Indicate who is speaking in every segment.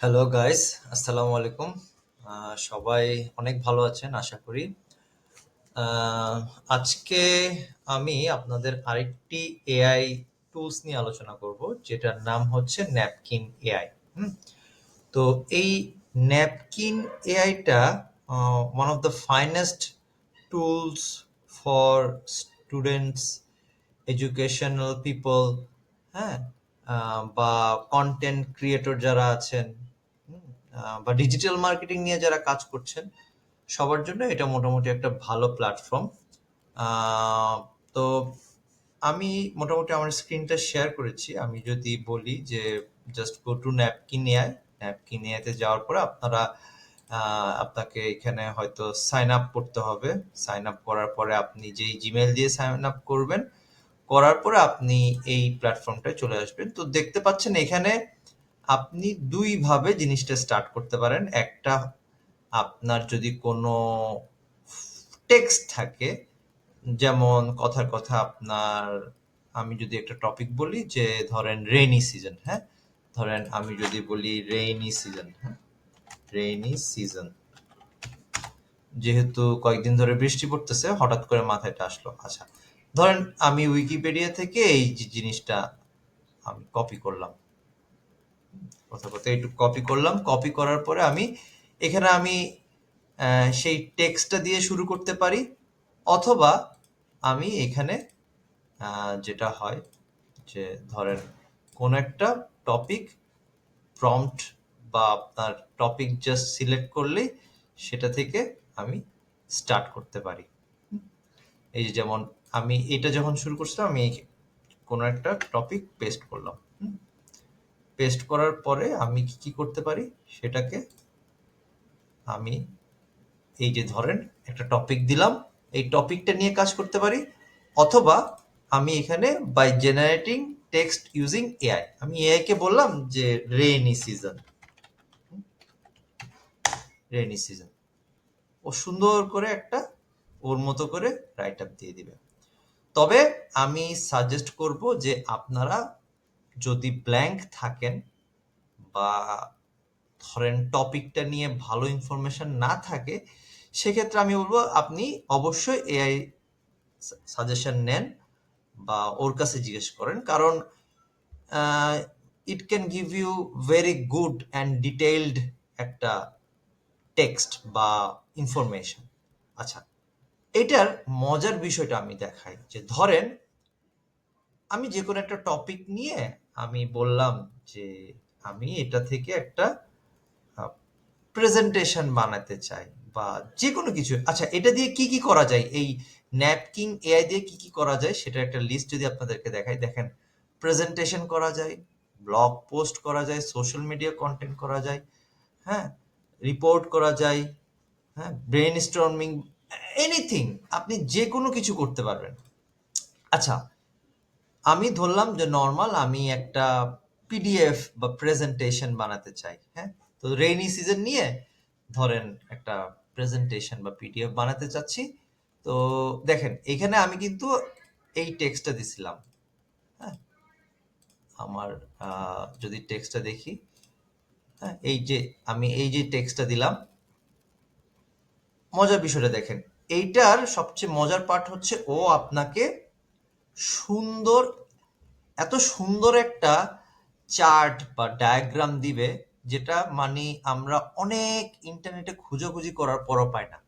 Speaker 1: Hello guys আসসালামু আলাইকুম সবাই অনেক ভালো আছেন, আশা করি। আজকে আমি আপনাদের আরেকটি এআই টুলস নিয়ে আলোচনা করব, যেটার নাম হচ্ছে ন্যাপকিন এআই তো এই napkin এআইটা one of the finest tools for students educational people হ্যাঁ? বা কন্টেন্ট ক্রিয়েটর যারা আছেন বা ডিজিটাল মার্কেটিং নিয়ে যারা কাজ করছেন, সবার জন্য এটা মোটামুটি একটা ভালো প্ল্যাটফর্ম তো আমি মোটামুটি আমার স্ক্রিনটা শেয়ার করেছি। আমি যদি বলি যে just go to Napkin AI Napkin এআইতে যাওয়ার পরে আপনারা আপনাকে এখানে হয়তো সাইন আপ করতে হবে। সাইন আপ করার পরে আপনি যেই জিমেল দিয়ে সাইন আপ করবেন, করার পরে আপনি এই প্ল্যাটফর্মটায় চলে আসবেন। তো দেখতে পাচ্ছেন এখানে আপনি দুই ভাবে জিনিসটা স্টার্ট করতে পারেন। একটা, আপনার যদি কোনো টেক্সট থাকে, যেমন কথার কথা আপনার, আমি যদি একটা টপিক বলি, যে ধরেন রেইনি সিজন হ্যাঁ? ধরেন আমি যদি বলি রেইনি সিজন হ্যাঁ? রেইনি সিজন যেহেতু কয়েকদিন ধরে বৃষ্টি পড়তেছে, হঠাৎ করে মাথায় এটা আসলো। আচ্ছা ধরেন আমি উইকিপিডিয়া থেকে এই জিনিসটা আমি কপি করলাম। কথা একটু কপি করলাম। কপি করার পরে আমি, এখানে আমি সেই টেক্সটটা দিয়ে শুরু করতে পারি। অথবা আমি এখানে যেটা হয় যে ধরেন কোন একটা টপিক প্রম্পট বা আপনার টপিক জাস্ট সিলেক্ট করলেই সেটা থেকে আমি স্টার্ট করতে পারি। এই যে যেমন আমি এটা যখন শুরু করছিলাম, আমি কোনো একটা টপিক পেস্ট করলাম। পেস্ট করার পরে আমি কি কি করতে পারি? সেটাকে আমি এই যে ধরেন একটা টপিক দিলাম, এই টপিকটা নিয়ে কাজ করতে পারি, অথবা আমি এখানে by generating text using AI আমি এআই কে বললাম যে রেইনি সিজন রেইনি সিজন ও সুন্দর করে একটা ওর মতো করে রাইট আপ দিয়ে দিবে। তবে আমি সাজেস্ট করব যে আপনারা যদি ব্ল্যাঙ্ক থাকেন বা ধরেন টপিকটা নিয়ে ভালো ইনফরমেশন না থাকে, সেক্ষেত্রে আমি বলব আপনি অবশ্যই এআই সাজেশন নেন বা ওর কাছে জিজ্ঞেস করেন। কারণ it can give you very good and detailed একটা টেক্সট বা ইনফরমেশন আচ্ছা এটার মজার বিষয়টা আমি দেখাই যে ধরেন, আমি যে কোনো একটা টপিক নিয়ে আমি বললাম যে আমি এটা থেকে একটা প্রেজেন্টেশন বানাতে চাই বা যে কোনো কিছু। আচ্ছা এটা দিয়ে কি কি করা যায়? এই ন্যাপকিং এআই দিয়ে কি কি করা যায়? সেটা একটা লিস্ট যদি আপনাদেরকে দেখাই, দেখেন প্রেজেন্টেশন করা যায় ব্লগ পোস্ট করা যায় সোশ্যাল মিডিয়া কন্টেন্ট করা যায় হ্যাঁ রিপোর্ট করা যায় হ্যাঁ ব্রেন স্টর্মিং এনিথিং আপনি যে কোনো কিছু করতে পারবেন। আচ্ছা আমি ধরলাম যে নর্মাল আমি একটা পিডিএফ বা প্রেজেন্টেশন বানাতে চাই হ্যাঁ? তো রেইনি সিজন নিয়ে ধরেন একটা প্রেজেন্টেশন বা পিডিএফ বানাতে চাচ্ছি। তো দেখেন, এখানে আমি কিন্তু এই টেক্সটটা দিছিলাম হ্যাঁ? আমার যদি টেক্সটটা দেখি হ্যাঁ? এই যে আমি এই যে টেক্সটটা দিলাম, মজার বিষয়টা দেখেন, এইটার সবচেয়ে মজার পার্ট হচ্ছে ও আপনাকে সুন্দর, এত সুন্দর একটা চার্ট বা ডায়াগ্রাম দিবে, যেটা মানে আমরা অনেক ইন্টারনেটে খুঁজোখুঁজি করার পরও পাই না।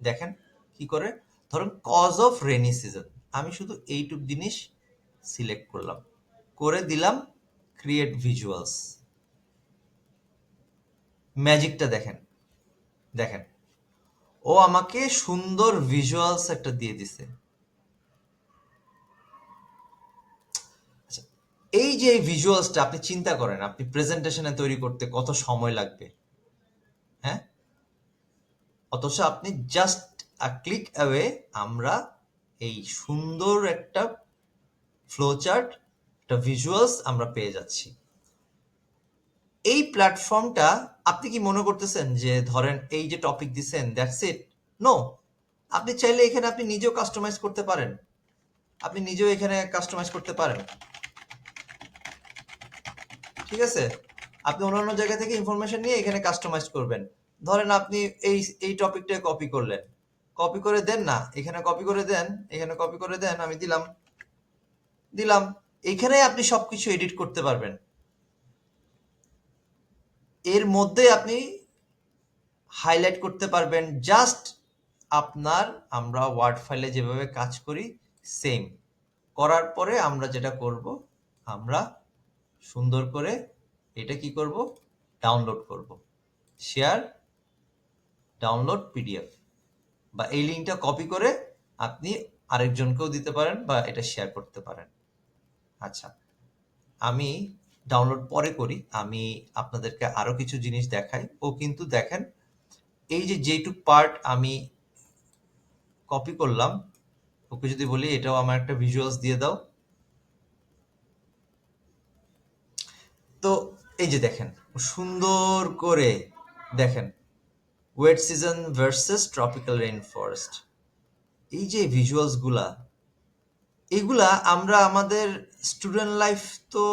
Speaker 1: দেখেন কি করে? ধরুন কজ অফ রেনি সিজন আমি শুধু এইটুক জিনিস সিলেক্ট করলাম। করে দিলাম ক্রিয়েট ভিজুয়ালস ম্যাজিকটা দেখেন। দেখেন, ও আমাকে সুন্দর ভিজুয়ালস একটা দিয়ে দিছে। এই যে ভিজুয়ালসটা আপনি চিন্তা করেন, আপনি প্রেজেন্টেশনে তৈরি করতে কত সময় লাগবে? হ্যাঁ? অথচ আপনি জাস্ট ক্লিক অ্যাওয়ে আমরা এই সুন্দর একটা ফ্লো চার্ট একটা ভিজুয়ালস আমরা পেয়ে যাচ্ছি। এই প্ল্যাটফর্মটা আপনি কি মনে করতেছেন যে, ধরেন এই যে টপিক দিছেন দ্যাটস ইট নো আপনি চাইলে এখানে আপনি নিজেও কাস্টমাইজ করতে পারেন। আপনি নিজেও এখানে কাস্টমাইজ করতে পারেন। ঠিক আছে? আপনি অন্যান্য জায়গা থেকে ইনফরমেশন নিয়ে এখানে কাস্টমাইজ করবেন। ধরেন আপনি এই এই টপিকটা কপি করলেন। কপি করে দেন না, এখানে কপি করে দেন, এখানে কপি করে দেন, আমি দিলাম। দিলাম। এখানে আপনি সবকিছু এডিট করতে পারবেন। এর মধ্যে আপনি হাইলাইট করতে পারবেন। জাস্ট আপনার আমরা ওয়ার্ড ফাইলে যেভাবে কাজ করি সেম করার পরে আমরা যেটা করব, আমরা সুন্দর করে এটা কি করব? ডাউনলোড করব। শেয়ার ডাউনলোড পিডিএফ বা এই লিঙ্কটা কপি করে আপনি আরেকজনকেও দিতে পারেন বা এটা শেয়ার করতে পারেন। আচ্ছা আমি ডাউনলোড পরে করি। আমি আপনাদেরকে আরও কিছু জিনিস দেখাই। ও কিন্তু দেখেন, এই যে যেটুক পার্ট আমি কপি করলাম, ওকে যদি বলি এটাও আমার একটা ভিজুয়ালস দিয়ে দাও তো এই যে দেখেন, সুন্দর করে দেখেন wet season versus tropical rain forest এই যে ভিজুয়ালসগুলা, এগুলা আমরা আমাদের স্টুডেন্ট লাইফ তো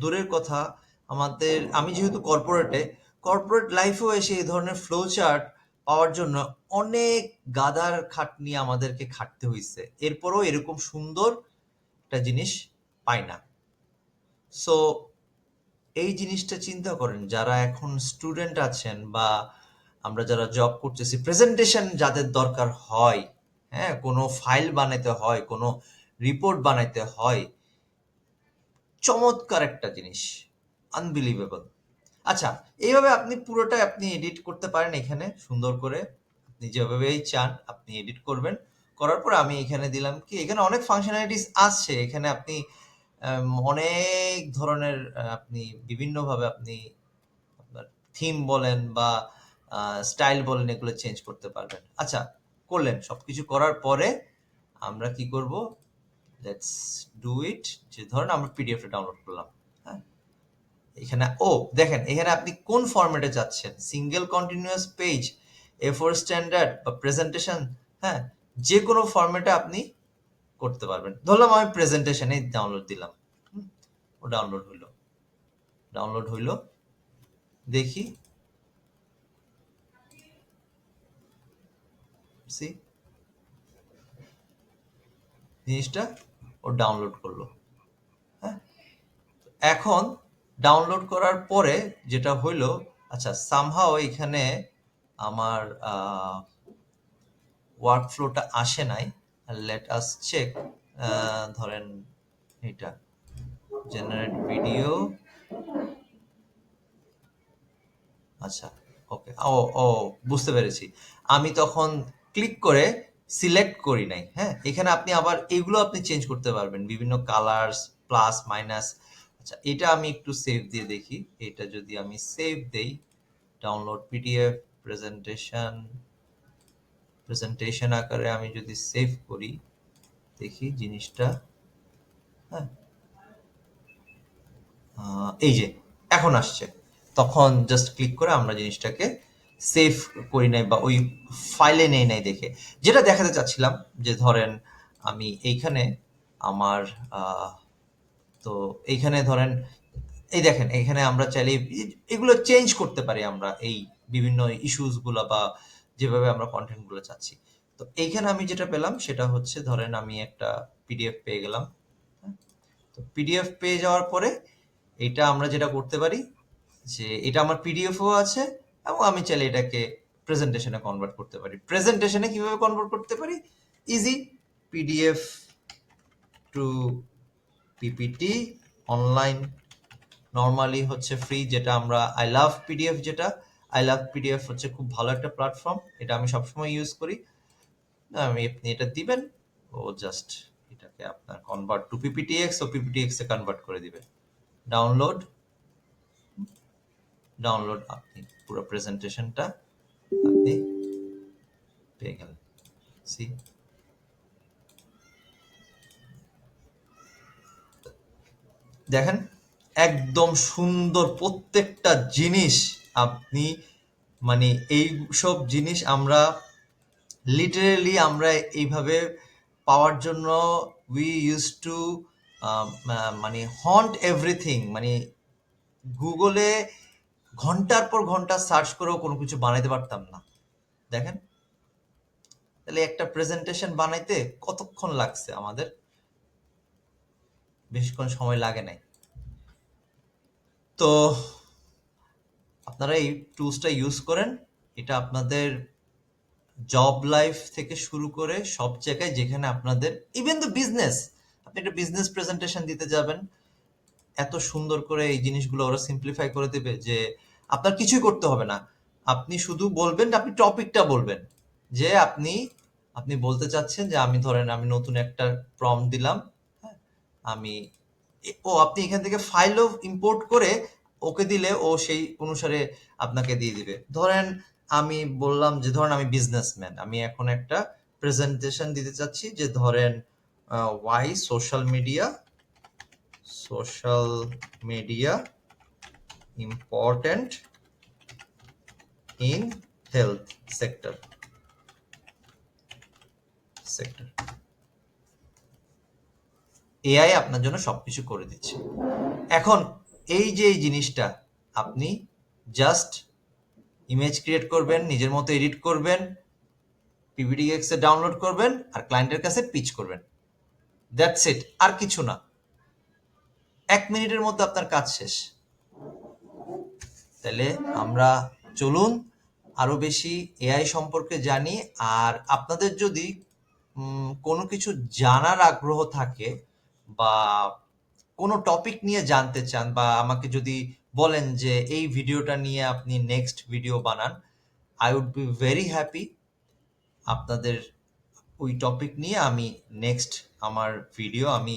Speaker 1: দূরের কথা, আমাদের, আমি যেহেতু কর্পোরেটে কর্পোরেট লাইফেও এসে এই ধরনের ফ্লো চার্ট পাওয়ার জন্য অনেক গাদার খাটনি আমাদেরকে খাটতে হয়েছে এরপরও এরকম সুন্দর একটা জিনিস পাই না। সো এই জিনিসটা চিন্তা করেন, যারা এখন স্টুডেন্ট আছেন বা আমরা যারা জব করতেছি প্রেজেন্টেশন যাদের দরকার হয় হ্যাঁ কোনো ফাইল বানাইতে হয়, কোনো রিপোর্ট বানাইতে হয়, চমৎকার একটা জিনিস আনবিলিভেবল আচ্ছা এইভাবে আপনি পুরোটা আপনি এডিট করতে পারেন এখানে, সুন্দর করে। আপনি যেভাবেই চান, আপনি এডিট করবেন। করার পর আমি এখানে দিলাম কি, এখানে অনেক ফাংশনালিটিস আছে, এখানে আপনি অনেক ধরনের আপনি বিভিন্নভাবে আপনি আপনার থিম বলেন বা স্টাইল বলেন, এগুলো চেঞ্জ করতে পারবেন। আচ্ছা করলেন। সবকিছু করার পরে আমরা কি করব? লেটস ডু ইট যে ধরেন আমরা পিডিএফটা ডাউনলোড করলাম হ্যাঁ? এখানে, ও, দেখেন, এখানে আপনি কোন ফরম্যাটে যাচ্ছেন? Single continuous page A four standard বা প্রেজেন্টেশন হ্যাঁ? যে কোনো ফরম্যাটে আপনি করতে পারবেন। ধরলাম আমি প্রেজেন্টেশনে ডাউনলোড দিলাম। ও ডাউনলোড হইল। ডাউনলোড হইল। দেখি। সি জিনিসটা ও ডাউনলোড করল। হ্যাঁ? এখন ডাউনলোড করার পরে যেটা হইল আচ্ছা সামহাও এখানে আমার ওয়ার্ক ফ্লোটা আসে নাই। লেট আস চেক ধরেন এটা। জেনারেট ভিডিও আচ্ছা ওকে ও ও, বুঝতে পেরেছি। আমি তখন ক্লিক করে সিলেক্ট করি নাই হ্যাঁ? এখানে আপনি আবার এগুলো আপনি চেঞ্জ করতে পারবেন। বিভিন্ন কালার্স প্লাস মাইনাস আচ্ছা এটা আমি একটু সেভ দিয়ে দেখি। এটা যদি আমি সেভ দেই ডাউনলোড পিডিএফ প্রেজেন্টেশন প্রেজেন্টেশন আকারে আমি যদি সেভ করি, দেখি জিনিসটা হ্যাঁ। এই যে, এখন আসছে। তখন জাস্ট ক্লিক করে আমরা জিনিসটাকে সেভ করি নাই বা ওই ফাইলে নেই নাই দেখে। যেটা দেখাতে চাচ্ছিলাম, যে ধরেন আমি এইখানে আমার তো এইখানে ধরেন, এই দেখেন এখানে আমরা চাইলে এগুলো চেঞ্জ করতে পারি আমরা এই বিভিন্ন ইস্যুসগুলা বা যেভাবে আমরা কন্টেন্টগুলো চাচ্ছি। তো এইখানে আমি যেটা পেলাম, সেটা হচ্ছে ধরেন আমি একটা পিডিএফ পেয়ে গেলাম হ্যাঁ? তো পিডিএফ পেয়ে যাওয়ার পরে এটা আমরা যেটা করতে পারি যে এটা আমার পিডিএফও আছে এবং আমি চাইলে এটাকে প্রেজেন্টেশনে কনভার্ট করতে পারি। প্রেজেন্টেশনে কীভাবে কনভার্ট করতে পারি? Easy PDF to PPT online normally হচ্ছে ফ্রি যেটা আমরা আই লাভ পিডিএফ যেটা আই লাভ পিডিএফ হচ্ছে খুব ভালো একটা প্ল্যাটফর্ম এটা আমি সবসময় ইউজ করি। আমি আপনি এটা দিবেন, ও জাস্ট এটাকে আপনার কনভার্ট টু পিপিটিএক্স ও পিপিটিএক্স এ কনভার্ট করে দিবে। ডাউনলোড ডাউনলোড আপনি পুরো প্রেজেন্টেশনটা আপনি পেয়ে গেলেন। সি দেখেন, একদম সুন্দর প্রত্যেকটা জিনিস আপনি মানে এই সব জিনিস আমরা লিটারেলি আমরা এইভাবে পাওয়ার জন্য উই ইউজ টু মানে হন্ট এভরিথিং মানে গুগলে ঘণ্টার পর ঘণ্টা সার্চ করেও কোনো কিছু বানাইতে পারতাম না। দেখেন। তাহলে একটা প্রেজেন্টেশন বানাইতে কতক্ষণ লাগছে আমাদের? বেশিক্ষণ সময় লাগে নাই। তো আপনারা এই টুলসটা ইউজ করেন, এটা আপনাদের জব লাইফ থেকে শুরু করে সব জায়গায় যেখানে আপনাদের ইভেন দ্য বিজনেস আপনি একটা বিজনেস প্রেজেন্টেশন দিতে যাবেন, এত সুন্দর করে এই জিনিসগুলো ওরা সিম্পলিফাই করে দেবে যে আপনার কিছুই করতে হবে না। আপনি শুধু বলবেন, আপনি টপিকটা বলবেন, যে আপনি আপনি বলতে চাচ্ছেন যে আমি ধরেন আমি নতুন একটা প্রম দিলাম হ্যাঁ আমি, ও আপনি এখান থেকে ফাইলও ইম্পোর্ট করে ওকে দিলে ও সেই অনুসারে আপনাকে দিয়ে দিবে। ধরেন আমি বললাম যে, ধরেন আমি বিজনেসম্যান আমি এখন একটা প্রেজেন্টেশন দিতে চাচ্ছি যে, ধরেন why social media social media important in health sector sector AI আপনার জন্য সবকিছু করে দিচ্ছে। এখন এই যে এই জিনিসটা, আপনি জাস্ট ইমেজ ক্রিয়েট করবেন, নিজের মতো এডিট করবেন পিভিডিএক্স এ ডাউনলোড করবেন, আর ক্লায়েন্টের কাছে পিচ করবেন। দ্যাটস ইট আর কিছু না। এক মিনিটের মধ্যে আপনার কাজ শেষ। তাহলে আমরা চলুন আরও বেশি এআই সম্পর্কে জানি, আর আপনাদের যদি কোনো কিছু জানার আগ্রহ থাকে বা কোনো টপিক নিয়ে জানতে চান বা আমাকে যদি বলেন যে এই ভিডিওটা নিয়ে আপনি নেক্সট ভিডিও বানান I would be very happy আপনাদের ওই টপিক নিয়ে আমি নেক্সট আমার ভিডিও আমি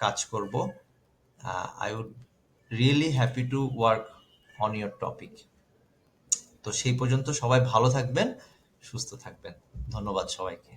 Speaker 1: কাজ করব। I would really happy to work on your topic তো সেই পর্যন্ত সবাই ভালো থাকবেন, সুস্থ থাকবেন। ধন্যবাদ সবাইকে।